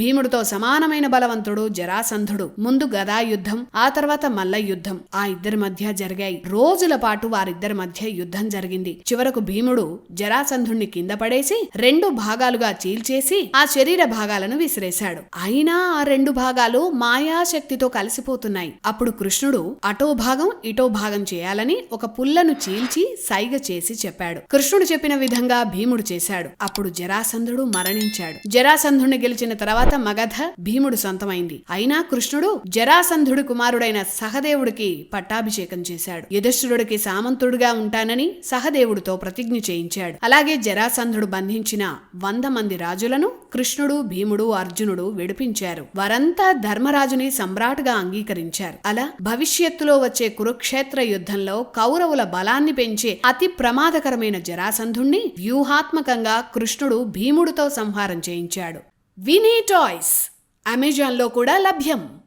భీముడితో సమానమైన బలవంతుడు జరాసంధుడు. ముందు గదా యుద్ధం ఆ తర్వాత మల్ల యుద్ధం. ఆ ఇద్దరి మధ్య జరిగాయి. రోజుల పాటు వారిద్దరి మధ్య యుద్ధం జరిగింది. చివరకు భీముడు జరాసంధుణ్ణి కింద పడేసి రెండు భాగాలుగా చీల్చేసి ఆ శరీర భాగాలను విసిరేశాడు. అయినా ఆ రెండు భాగాలు మాయాశక్తితో కలిసిపోతున్నాయి. అప్పుడు కృష్ణుడు అటో భాగం ఇటో భాగం చేయాలని ఒక పుల్లను చీల్చి సైగ చేసి చెప్పాడు. కృష్ణుడు చెప్పిన విధంగా భీముడు చేశాడు. అప్పుడు జరాసంధుడు మరణించాడు. జరాసంధుణ్ణి గెలిచిన తర్వాత తర్వాత మగధ భీముడు సొంతమైంది. అయినా కృష్ణుడు జరాసంధుడు కుమారుడైన సహదేవుడికి పట్టాభిషేకం చేశాడు. యుధిష్ఠిరుడికి సామంతుడుగా ఉంటానని సహదేవుడితో ప్రతిజ్ఞ చేయించాడు. అలాగే జరాసంధుడు బంధించిన వంద మంది రాజులను కృష్ణుడు భీముడు అర్జునుడు విడిపించారు. వారంతా ధర్మరాజుని సమ్రాట్గా అంగీకరించారు. అలా భవిష్యత్తులో వచ్చే కురుక్షేత్ర యుద్ధంలో కౌరవుల బలాన్ని పెంచే అతి ప్రమాదకరమైన జరాసంధుణ్ణి వ్యూహాత్మకంగా కృష్ణుడు భీముడితో సంహారం చేయించాడు. వినీ టాయ్స్ అమెజాన్లో కూడా లభ్యం.